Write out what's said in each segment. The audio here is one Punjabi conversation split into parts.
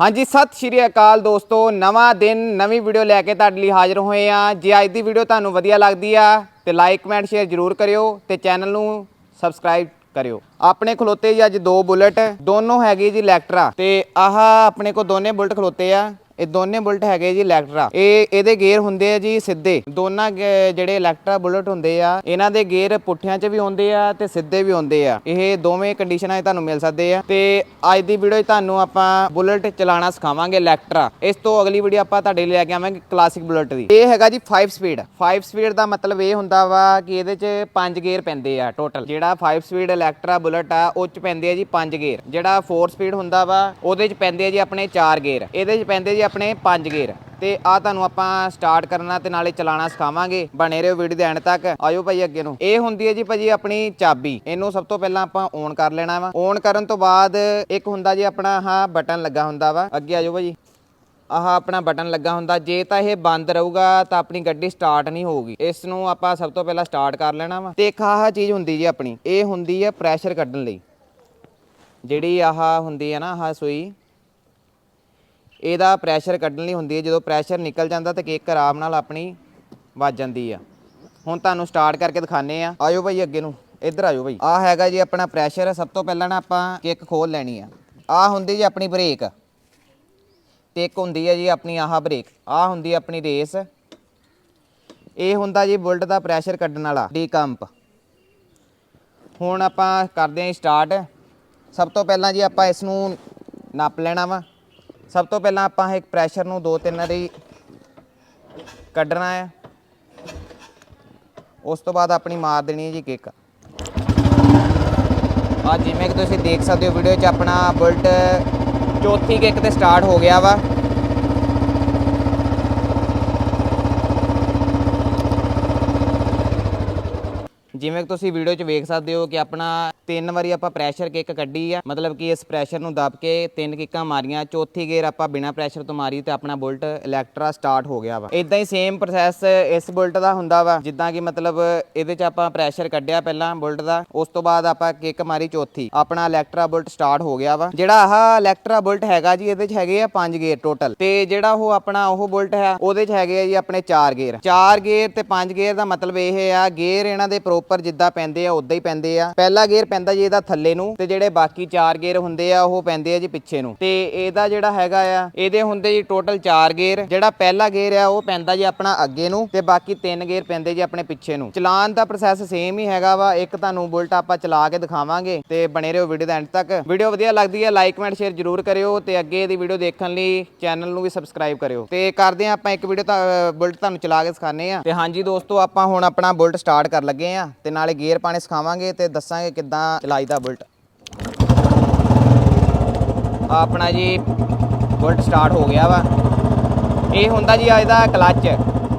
ਹਾਂਜੀ, ਸਤਿ ਸ਼੍ਰੀ ਅਕਾਲ ਦੋਸਤੋ। ਨਵਾਂ ਦਿਨ, ਨਵੀਂ ਵੀਡੀਓ ਲੈ ਕੇ ਤੁਹਾਡੇ ਲਈ ਹਾਜ਼ਰ ਹੋਏ ਆ ਜੇ ਅੱਜ ਦੀ ਵੀਡੀਓ ਤੁਹਾਨੂੰ ਵਧੀਆ ਲੱਗਦੀ ਆ, ਤੇ ਲਾਈਕ ਕਮੈਂਟ ਸ਼ੇਅਰ ਜਰੂਰ ਕਰਿਓ ਤੇ ਚੈਨਲ ਨੂੰ ਸਬਸਕ੍ਰਾਈਬ ਕਰਿਓ। ਆਪਣੇ ਖਲੋਤੇ ਜੀ ਅੱਜ ਦੋ ਬੁਲਟ, ਦੋਨੋਂ ਹੈਗੇ ਜੀ ਇਲੈਕਟਰਾ ਤੇ ਆਹ ਆਪਣੇ ਕੋ ਦੋਨੇ ਬੁਲਟ ਖਲੋਤੇ ਆ। ਇਹ ਦੋਨੇ ਬੁਲਟ ਹੈਗੇ ਜੀ ਇਲੈਕਟਰਾ। ਇਹ, ਇਹਦੇ ਗੇਅਰ ਹੁੰਦੇ ਆ ਜੀ ਸਿੱਧੇ। ਦੋਨਾਂ ਗੇ- ਜਿਹੜੇ ਇਲੈਕਟਰਾ ਬੁਲਟ ਹੁੰਦੇ ਆ, ਇਹਨਾਂ ਦੇ ਗੇਅਰ ਪੁੱਠਿਆਂ 'ਚ ਵੀ ਆਉਂਦੇ ਆ ਤੇ ਸਿੱਧੇ ਵੀ ਆਉਂਦੇ ਆ। ਇਹ ਦੋਵੇਂ ਕੰਡੀਸ਼ਨਾਂ 'ਚ ਤੁਹਾਨੂੰ ਮਿਲ ਸਕਦੇ ਆ। ਤੇ ਅੱਜ ਦੀ ਵੀਡੀਓ 'ਚ ਤੁਹਾਨੂੰ ਆਪਾਂ ਬੁਲਟ ਚਲਾਉਣਾ ਸਿਖਾਵਾਂਗੇ ਇਲੈਕਟਰਾ। ਇਸ ਤੋਂ ਅਗਲੀ ਵੀਡੀਓ ਆਪਾਂ ਤੁਹਾਡੇ ਲਈ ਲੈ ਕੇ ਆਵਾਂਗੇ ਕਲਾਸਿਕ ਬੁਲਟ ਦੀ। ਇਹ ਹੈਗਾ ਜੀ 5 ਸਪੀਡ 5 ਸਪੀਡ ਦਾ ਮਤਲਬ ਇਹ ਹੁੰਦਾ ਵਾ ਕਿ ਇਹਦੇ 'ਚ 5 ਗੇਅਰ ਪੈਂਦੇ ਆ ਟੋਟਲ ਜਿਹੜਾ 5 ਸਪੀਡ ਇਲੈਕਟਰਾ ਬੁਲਟ ਆ, ਉਹ 'ਚ ਪੈਂਦੇ ਆ ਜੀ 5 ਗੇਅਰ। ਜਿਹੜਾ 4 ਸਪੀਡ ਹੁੰਦਾ ਵਾ, ਉਹਦੇ 'ਚ ਪੈਂਦੇ ਆ ਜੀ ਆਪਣੇ 4 ਗੇਅਰ। ਇਹਦੇ 'ਚ ਪੈਂਦੇ ਜੀ ਆਪਣੇ 5 ਗੇਅਰ। ਤੇ ਆ ਤੁਹਾਨੂੰ ਆਪਾਂ ਸਟਾਰਟ ਕਰਨਾ ਤੇ ਨਾਲੇ ਚਲਾਉਣਾ ਸਿਖਾਵਾਂਗੇ। ਬਣੇ ਰਹੋ ਵੀਡੀਓ ਦੇ ਐਂਡ ਤੱਕ। ਆਇਓ ਭਾਈ ਅੱਗੇ ਨੂੰ। ਇਹ ਹੁੰਦੀ ਹੈ ਜੀ ਭਾਜੀ ਆਪਣੀ ਚਾਬੀ। ਇਹਨੂੰ ਸਭ ਤੋਂ ਪਹਿਲਾਂ ਆਪਾਂ ਔਨ ਕਰ ਲੈਣਾ ਵਾ। ਔਨ ਕਰਨ ਤੋਂ ਬਾਅਦ ਇੱਕ ਹੁੰਦਾ ਜੀ ਆਪਣਾ ਆਹ ਬਟਨ ਲੱਗਾ ਹੁੰਦਾ ਵਾ। ਅੱਗੇ ਆਜੋ ਭਾਜੀ। ਆਹ ਆਪਣਾ ਬਟਨ ਲੱਗਾ ਹੁੰਦਾ। ਜੇ ਤਾਂ ਇਹ ਬੰਦ ਰਹੂਗਾ ਤਾਂ ਆਪਣੀ ਗੱਡੀ ਸਟਾਰਟ ਨਹੀਂ ਹੋਊਗੀ। ਇਸ ਨੂੰ ਆਪਾਂ ਸਭ ਤੋਂ ਪਹਿਲਾਂ ਸਟਾਰਟ ਕਰ ਲੈਣਾ ਵਾ। ਤੇ ਇੱਕ ਆਹ ਚੀਜ਼ ਹੁੰਦੀ ਜੀ ਆਪਣੀ। ਇਹ ਹੁੰਦੀ ਹੈ ਪ੍ਰੈਸ਼ਰ ਕੱਢਣ ਲਈ। ਜਿਹੜੀ ਆਹ ਹੁੰਦੀ ਹੈ ਨਾ, ਆਹ ਸੂਈ। ਇਹਦਾ ਪ੍ਰੈਸ਼ਰ ਕੱਢਣ ਲਈ ਹੁੰਦੀ ਹੈ। ਜਦੋਂ ਪ੍ਰੈਸ਼ਰ ਨਿਕਲ ਜਾਂਦਾ ਤਾਂ ਕੇਕ ਆਰਾਮ ਨਾਲ ਆਪਣੀ ਵੱਜ ਜਾਂਦੀ ਆ। ਹੁਣ ਤੁਹਾਨੂੰ ਸਟਾਰਟ ਕਰਕੇ ਦਿਖਾਣੇ ਆ। ਆਇਓ ਭਾਈ ਅੱਗੇ ਨੂੰ। ਇੱਧਰ ਆਇਓ ਭਾਈ ਆ ਹੈਗਾ ਜੀ ਆਪਣਾ ਪ੍ਰੈਸ਼ਰ ਸਭ ਤੋਂ ਪਹਿਲਾਂ ਨਾ ਆਪਾਂ ਕੇਕ ਖੋਲ ਲੈਣੀ ਆ। ਆ ਹੁੰਦੀ ਜੀ ਆਪਣੀ ਬ੍ਰੇਕ ਤੇ ਇੱਕ ਹੁੰਦੀ ਹੈ ਜੀ ਆਪਣੀ ਆਹ ਬ੍ਰੇਕ ਆ ਹੁੰਦੀ ਆਪਣੀ ਰੇਸ ਇਹ ਹੁੰਦਾ ਜੀ ਬੁਲਟ ਦਾ ਪ੍ਰੈਸ਼ਰ ਕੱਢਣ ਵਾਲਾ ਡੀ ਕੰਪ ਹੁਣ ਆਪਾਂ ਕਰਦੇ ਹਾਂ ਸਟਾਰਟ ਸਭ ਤੋਂ ਪਹਿਲਾਂ ਜੀ ਆਪਾਂ ਇਸ ਨੂੰ ਨੱਪ ਲੈਣਾ ਵਾ। ਸਭ ਤੋਂ ਪਹਿਲਾਂ ਆਪਾਂ ਇੱਕ ਪ੍ਰੈਸ਼ਰ ਨੂੰ ਦੋ ਤਿੰਨ ਵਾਰੀ ਕੱਢਣਾ ਹੈ। ਉਸ ਤੋਂ ਬਾਅਦ ਆਪਣੀ ਮਾਰ ਦੇਣੀ ਹੈ ਜੀ ਕਿੱਕ। ਆ ਜਿਵੇਂ ਕਿ ਤੁਸੀਂ ਦੇਖ ਸਕਦੇ ਹੋ ਵੀਡੀਓ 'ਚ ਆਪਣਾ ਬੁਲਟ ਚੌਥੀ ਕਿੱਕ ਤੇ ਸਟਾਰਟ ਹੋ ਗਿਆ ਵਾ। ਜਿਵੇਂ ਕਿ ਤੁਸੀਂ ਵੀਡੀਓ 'ਚ ਵੇਖ ਸਕਦੇ ਹੋ ਕਿ ਆਪਣਾ ਤਿੰਨ ਵਾਰੀ ਆਪਾਂ ਪ੍ਰੈਸ਼ਰ ਕਿੱਕ ਕੱਢੀ ਆ। ਮਤਲਬ ਕਿ ਇਸ ਪ੍ਰੈਸ਼ਰ ਨੂੰ ਦੱਬ ਕੇ ਤਿੰਨ ਕਿੱਕਾਂ ਮਾਰੀਆਂ। ਚੌਥੀ ਗੇਅਰ ਆਪਾਂ ਬਿਨਾ ਪ੍ਰੈਸ਼ਰ ਤੋਂ ਮਾਰੀ ਤੇ ਆਪਣਾ ਬੁਲਟ ਇਲੈਕਟਰਾ ਸਟਾਰਟ ਹੋ ਗਿਆ ਵਾ। ਇਦਾਂ ਹੀ ਸੇਮ ਪ੍ਰੋਸੈਸ ਇਸ ਬੁਲਟ ਦਾ ਹੁੰਦਾ ਵਾ। ਜਿੱਦਾਂ ਕਿ ਮਤਲਬ ਇਹਦੇ 'ਚ ਆਪਾਂ ਪ੍ਰੈਸ਼ਰ ਕੱਢਿਆ ਪਹਿਲਾਂ ਬੁਲਟ ਦਾ। ਉਸ ਤੋਂ ਬਾਅਦ ਆਪਾਂ ਕਿੱਕ ਮਾਰੀ ਚੌਥੀ। ਆਪਣਾ ਇਲੈਕਟਰਾ ਬੁਲਟ ਸਟਾਰਟ ਹੋ ਗਿਆ ਵਾ। ਜਿਹੜਾ ਆਹ ਇਲੈਕਟਰਾ ਬੁਲਟ ਹੈਗਾ ਜੀ, ਇਹਦੇ 'ਚ ਹੈਗੇ ਆ ਪੰਜ ਗੇਅਰ ਟੋਟਲ ਤੇ ਜਿਹੜਾ ਉਹ ਆਪਣਾ ਉਹ ਬੁਲਟ ਹੈ, ਉਹਦੇ 'ਚ ਹੈਗੇ ਆ ਜੀ ਆਪਣੇ ਚਾਰ ਗੇਅਰ ਚਾਰ ਗੇਅਰ ਤੇ ਪੰਜ ਗੇਅਰ ਦਾ ਮਤਲਬ ਇਹ ਆ ਗੇਅਰ ਇਹਨਾਂ ਦੇ ਪ੍ਰੋਪਰ ਉੱਪਰ ਜਿੱਦਾਂ ਪੈਂਦੇ ਆ, ਉਦਾਂ ਹੀ ਪੈਂਦੇ ਆ। ਪਹਿਲਾ ਗੇਅਰ ਪੈਂਦਾ ਜੀ ਇਹਦਾ ਥੱਲੇ ਨੂੰ ਤੇ ਜਿਹੜੇ ਬਾਕੀ ਚਾਰ ਗੇਅਰ ਹੁੰਦੇ ਆ, ਉਹ ਪੈਂਦੇ ਆ ਜੀ ਪਿੱਛੇ ਨੂੰ। ਤੇ ਇਹਦਾ ਜਿਹੜਾ ਹੈਗਾ ਆ, ਇਹਦੇ ਹੁੰਦੇ ਜੀ ਟੋਟਲ ਚਾਰ ਗੇਅਰ। ਜਿਹੜਾ ਪਹਿਲਾ ਗੇਅਰ ਆ, ਉਹ ਪੈਂਦਾ ਜੀ ਆਪਣਾ ਅੱਗੇ ਨੂੰ ਤੇ ਬਾਕੀ ਤਿੰਨ ਗੇਅਰ ਪੈਂਦੇ ਜੀ ਆਪਣੇ ਪਿੱਛੇ ਨੂੰ। ਚਲਾਨ ਦਾ ਪ੍ਰੋਸੈਸ ਸੇਮ ਹੀ ਹੈਗਾ ਵਾ। ਇੱਕ ਤੁਹਾਨੂੰ ਬੁਲਟ ਆਪਾਂ ਚਲਾ ਕੇ ਦਿਖਾਵਾਂਗੇ ਤੇ ਬਣੇ ਰਹੋ ਵੀਡੀਓ ਦੇ ਐਂਡ ਤੱਕ। ਵੀਡੀਓ ਵਧੀਆ ਲੱਗਦੀ ਹੈ ਲਾਈਕ ਕਮੈਂਟ ਸ਼ੇਅਰ ਜਰੂਰ ਕਰਿਓ ਤੇ ਅੱਗੇ ਦੀ ਵੀਡੀਓ ਦੇਖਣ ਲਈ ਚੈਨਲ ਨੂੰ ਵੀ ਸਬਸਕ੍ਰਾਈਬ ਕਰਿਓ। ਤੇ ਕਰਦੇ ਆ ਆਪਾਂ ਇੱਕ ਵੀਡੀਓ ਤਾਂ ਬੁਲਟ ਤੁਹਾਨੂੰ ਚਲਾ ਕੇ ਸਿਖਾਣੇ ਆ ਤੇ ਹਾਂਜੀ ਦੋਸਤੋ, ਆਪਾਂ ਹੁਣ ਆਪਣਾ ਬੁਲਟ ਸਟਾਰਟ ਕਰ ਲੱਗੇ ਆ ਤੇ ਨਾਲੇ ਗੇਅਰ ਪਾਣੇ ਸਿਖਾਵਾਂਗੇ ਤੇ ਦੱਸਾਂਗੇ ਕਿੱਦਾਂ ਚਲਾਈਦਾ ਬੁਲਟ। ਆਪਣਾ ਜੀ ਬੁਲਟ ਸਟਾਰਟ ਹੋ ਗਿਆ ਵਾ। ਇਹ ਹੁੰਦਾ ਜੀ ਆ ਇਹਦਾ ਕਲੱਚ,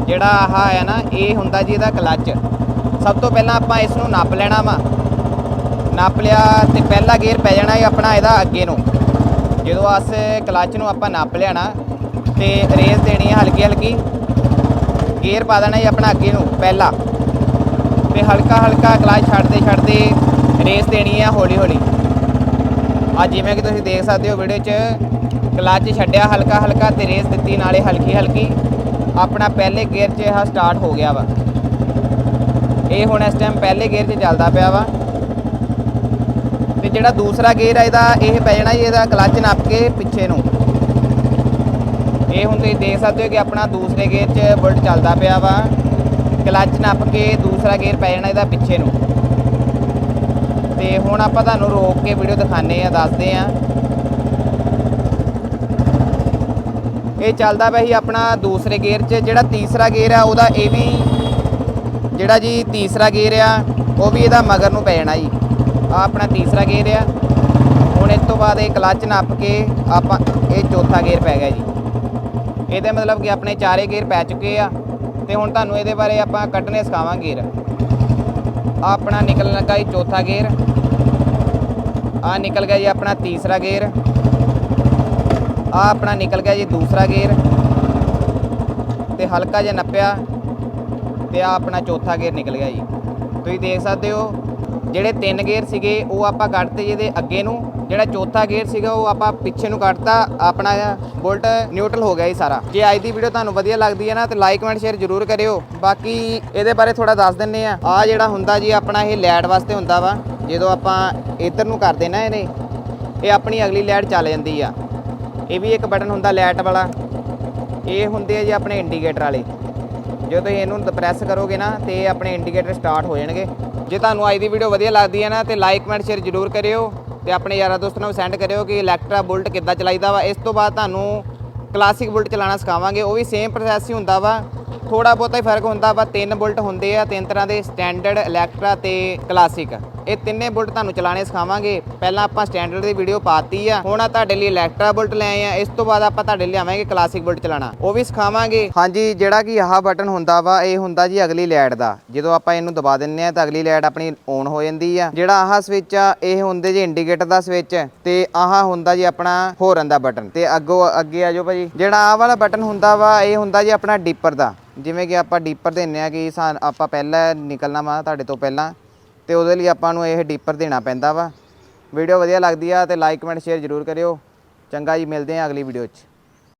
ਜਿਹੜਾ ਆਹ ਹੈ ਨਾ, ਇਹ ਹੁੰਦਾ ਜੀ ਇਹਦਾ ਕਲੱਚ। ਸਭ ਤੋਂ ਪਹਿਲਾਂ ਆਪਾਂ ਇਸ ਨੂੰ ਨੱਪ ਲੈਣਾ ਵਾ। ਨੱਪ ਲਿਆ ਤੇ ਪਹਿਲਾ ਗੇਅਰ ਪੈ ਜਾਣਾ ਹੈ ਆਪਣਾ ਇਹਦਾ ਅੱਗੇ ਨੂੰ। ਜਦੋਂ ਅਸ ਕਲੱਚ ਨੂੰ ਆਪਾਂ ਨੱਪ ਲੈਣਾ ਤੇ ਰੇਸ ਦੇਣੀ ਹੈ ਹਲਕੀ ਹਲਕੀ ਗੇਅਰ ਪਾ ਦੇਣਾ ਜੀ ਆਪਣਾ ਅੱਗੇ ਨੂੰ, ਪਹਿਲਾ। ਤੇ ਹਲਕਾ ਹਲਕਾ ਕਲੱਚ ਛੱਡਦੇ ਛੱਡਦੇ ਰੇਸ ਦੇਣੀ ਹੈ ਹੌਲੀ ਹੌਲੀ। ਆ ਜਿਵੇਂ ਕਿ ਤੁਸੀਂ ਦੇਖ ਸਕਦੇ ਹੋ ਵੀਡੀਓ 'ਚ ਕਲੱਚ ਛੱਡਿਆ ਹਲਕਾ ਹਲਕਾ ਤੇ ਰੇਸ ਦਿੱਤੀ, ਨਾਲੇ ਹਲਕੀ ਹਲਕੀ ਆਪਣਾ ਪਹਿਲੇ ਗੇਅਰ 'ਚ ਇਹ ਸਟਾਰਟ ਹੋ ਗਿਆ ਵਾ। ਇਹ ਹੁਣ ਇਸ ਟਾਈਮ ਪਹਿਲੇ ਗੇਅਰ 'ਚ ਚੱਲਦਾ ਪਿਆ ਵਾ। ਤੇ ਜਿਹੜਾ ਦੂਸਰਾ ਗੇਅਰ ਆ ਇਹਦਾ, ਇਹ ਪੈ ਜਾਣਾ ਜੀ ਇਹਦਾ ਕਲੱਚ ਨੱਪ ਕੇ ਪਿੱਛੇ ਨੂੰ। ਇਹ ਹੁਣ ਤੁਸੀਂ ਦੇਖ ਸਕਦੇ ਹੋ ਕਿ ਆਪਣਾ ਦੂਸਰੇ ਗੇਅਰ 'ਚ ਬੁਲਟ ਚੱਲਦਾ ਪਿਆ ਵਾ। ਕਲੱਚ ਨੱਪ ਕੇ ਦੂਸਰਾ ਗੇਅਰ ਪੈ ਜਾਣਾ ਇਹਦਾ ਪਿੱਛੇ ਨੂੰ। ਤੇ ਹੁਣ ਆਪਾਂ ਤੁਹਾਨੂੰ ਰੋਕ ਕੇ ਵੀਡੀਓ ਦਿਖਾਣੇ ਆ ਦੱਸਦੇ ਆ ਇਹ ਚੱਲਦਾ ਪਿਆ ਸੀ ਆਪਣਾ ਦੂਸਰੇ ਗੇਅਰ 'ਚ, ਜਿਹੜਾ ਤੀਸਰਾ ਗੇਅਰ ਆ, ਉਹਦਾ ਇਹ ਵੀ ਜਿਹੜਾ ਜੀ ਤੀਸਰਾ ਗੇਅਰ ਆ, ਉਹ ਵੀ ਇਹਦਾ ਮਗਰ ਨੂੰ ਪੈ ਜਾਣਾ ਜੀ। ਆ ਆਪਣਾ ਤੀਸਰਾ ਗੇਅਰ ਆ। ਹੁਣ ਇਸ ਤੋਂ ਬਾਅਦ ਇਹ ਕਲੱਚ ਨੱਪ ਕੇ ਆਪਾਂ ਇਹ ਚੌਥਾ ਗੇਅਰ ਪੈ ਗਿਆ ਜੀ। ਇਹਦੇ ਮਤਲਬ ਕਿ ਆਪਣੇ ਚਾਰੇ ਗੇਅਰ ਪੈ ਚੁੱਕੇ ਆ। ਤੇ ਹੁਣ ਤੁਹਾਨੂੰ ਇਹਦੇ ਬਾਰੇ ਆਪਾਂ ਕੱਢਣੇ ਸਿਖਾਵਾਂਗੇ ਗੇਅਰ ਆ ਆਪਣਾ ਨਿਕਲਣ ਲੱਗਾ ਜੀ ਚੌਥਾ ਗੇਅਰ ਆ ਨਿਕਲ ਗਿਆ ਜੀ ਆਪਣਾ ਤੀਸਰਾ ਗੇਅਰ ਆ ਆਪਣਾ ਨਿਕਲ ਗਿਆ ਜੀ ਦੂਸਰਾ ਗੇਅਰ ਤੇ ਹਲਕਾ ਜਿਹਾ ਨੱਪਿਆ। ਤੇ ਆ ਆਪਣਾ ਚੌਥਾ ਗੇਅਰ ਨਿਕਲ ਗਿਆ ਜੀ। ਤੁਸੀਂ ਦੇਖ ਸਕਦੇ ਹੋ ਜਿਹੜੇ ਤਿੰਨ ਗੇਅਰ ਸੀਗੇ, ਉਹ ਆਪਾਂ ਕੱਢਤੇ ਜਿਹਦੇ ਅੱਗੇ ਨੂੰ। ਜਿਹੜਾ ਚੌਥਾ ਗੇਅਰ ਸੀਗਾ, ਉਹ ਆਪਾਂ ਪਿੱਛੇ ਨੂੰ ਕੱਢਤਾ। ਆਪਣਾ ਬੁਲਟ ਨਿਊਟਰਲ ਹੋ ਗਿਆ ਜੀ ਸਾਰਾ। ਜੇ ਅੱਜ ਦੀ ਵੀਡੀਓ ਤੁਹਾਨੂੰ ਵਧੀਆ ਲੱਗਦੀ ਹੈ ਨਾ, ਤੇ ਲਾਈਕ ਕਮੈਂਟ ਸ਼ੇਅਰ ਜ਼ਰੂਰ ਕਰਿਓ। ਬਾਕੀ ਇਹਦੇ ਬਾਰੇ ਥੋੜਾ ਦੱਸ ਦਿੰਨੇ ਆ ਆ ਜਿਹੜਾ ਹੁੰਦਾ ਜੀ, ਆਪਣਾ ਇਹ ਲੈਟ ਵਾਸਤੇ ਹੁੰਦਾ ਵਾ, ਜਦੋਂ ਆਪਾਂ ਇੱਧਰ ਨੂੰ ਕਰਦੇ ਨਾ ਇਹਨੇ ਇਹ ਆਪਣੀ ਅਗਲੀ ਲੈਟ ਚੱਲ ਜਾਂਦੀ ਆ। ਇਹ ਵੀ ਇੱਕ ਬਟਨ ਹੁੰਦਾ ਲਾਈਟ ਵਾਲਾ। ਇਹ ਹੁੰਦੇ ਆ ਜੀ ਆਪਣੇ ਇੰਡੀਕੇਟਰ ਵਾਲੇ। ਜਦੋਂ ਤੁਸੀਂ ਇਹਨੂੰ ਪ੍ਰੈਸ ਕਰੋਗੇ ਨਾ, ਤੇ ਆਪਣੇ ਇੰਡੀਕੇਟਰ ਸਟਾਰਟ ਹੋ ਜਾਣਗੇ। ਜੇ ਤੁਹਾਨੂੰ ਅੱਜ ਦੀ ਵੀਡੀਓ ਵਧੀਆ ਲੱਗਦੀ ਹੈ ਨਾ ਤੇ ਲਾਈਕ ਕਮੈਂਟ ਸ਼ੇਅਰ ਜ਼ਰੂਰ ਕਰਿਓ ਤੇ ਆਪਣੇ ਯਾਰਾਂ ਦੋਸਤਾਂ ਨੂੰ ਸੈਂਡ ਕਰਿਓ ਕਿ ਇਲੈਕਟਰਾ ਬੁਲਟ ਕਿੱਦਾਂ ਚਲਾਈਦਾ ਵਾ। ਇਸ ਤੋਂ ਬਾਅਦ ਤੁਹਾਨੂੰ ਕਲਾਸਿਕ ਬੁਲਟ ਚਲਾਉਣਾ ਸਿਖਾਵਾਂਗੇ। ਉਹ ਵੀ ਸੇਮ ਪ੍ਰੋਸੈਸ ਹੀ ਹੁੰਦਾ ਵਾ। ਥੋੜਾ ਬਹੁਤਾ ਹੀ ਫ਼ਰਕ ਹੁੰਦਾ ਵਾ। ਤਿੰਨ ਬੁਲਟ ਹੁੰਦੇ ਆ, ਤਿੰਨ ਤਰ੍ਹਾਂ ਦੇ ਸਟੈਂਡਰਡ ਇਲੈਕਟਰਾ ਤੇ ਕਲਾਸਿਕ ਇਹ ਤਿੰਨੇ ਬੁਲਟ ਤੁਹਾਨੂੰ ਚਲਾਣੇ ਸਿਖਾਵਾਂਗੇ। ਪਹਿਲਾਂ ਆਪਾਂ ਸਟੈਂਡਰਡ ਦੀ ਵੀਡੀਓ ਪਾਤੀ ਆ। ਹੁਣ ਆ ਤੁਹਾਡੇ ਲਈ ਇਲੈਕਟਰਾ ਬੁਲਟ ਲੈ ਆਏ ਆ। ਇਸ ਤੋਂ ਬਾਅਦ ਆਪਾਂ ਤੁਹਾਡੇ ਲਈ ਆਵਾਂਗੇ ਕਲਾਸਿਕ ਬੁਲਟ ਚਲਾਣਾ। ਉਹ ਵੀ ਸਿਖਾਵਾਂਗੇ। ਹਾਂਜੀ, ਜਿਹੜਾ ਕਿ ਆਹ ਬਟਨ ਹੁੰਦਾ ਵਾ, ਇਹ ਹੁੰਦਾ ਜੀ ਅਗਲੀ ਲਾਈਟ ਦਾ। ਜਦੋਂ ਆਪਾਂ ਇਹਨੂੰ ਦਬਾ ਦਿੰਨੇ ਆ, ਤਾਂ ਅਗਲੀ ਲਾਈਟ ਆਪਣੀ ਔਨ ਹੋ ਜਾਂਦੀ ਆ। ਜਿਹੜਾ ਆਹ ਸਵਿਚ ਆ, ਇਹ ਹੁੰਦੇ ਜੀ ਇੰਡੀਕੇਟਰ ਦਾ ਸਵਿਚ ਤੇ ਆਹ ਹੁੰਦਾ ਜੀ ਆਪਣਾ ਹੋਰਨ ਦਾ ਬਟਨ ਤੇ ਅੱਗੋਂ ਅੱਗੇ ਆ ਜਾਓ ਭਾਜੀ। ਜਿਹੜਾ ਆਹ ਵਾਲਾ ਬਟਨ ਹੁੰਦਾ ਵਾ, ਇਹ ਹੁੰਦਾ ਜੀ ਆਪਣਾ ਡੀਪਰ ਦਾ। ਜਿਵੇਂ ਕਿ ਆਪਾਂ ਡੀਪਰ ਦਿੰਨੇ ਆ ਕਿ ਸਾਨ ਆਪਾਂ ਪਹਿਲਾਂ ਨਿਕਲਣਾ ਵਾ ਤੁਹਾਡੇ ਤੋਂ ਪਹਿਲਾਂ। ਤੇ ਉਹਦੇ ਲਈ ਆਪਾਂ ਨੂੰ ਇਹ ਡੀਪਰ ਦੇਣਾ ਪੈਂਦਾ ਵਾ। ਵੀਡੀਓ ਵਧੀਆ ਲੱਗਦੀ ਆ ਤੇ ਲਾਈਕ ਕਮੈਂਟ ਸ਼ੇਅਰ ਜ਼ਰੂਰ ਕਰਿਓ। ਚੰਗਾ ਜੀ, ਮਿਲਦੇ ਆ ਅਗਲੀ ਵੀਡੀਓ 'ਚ।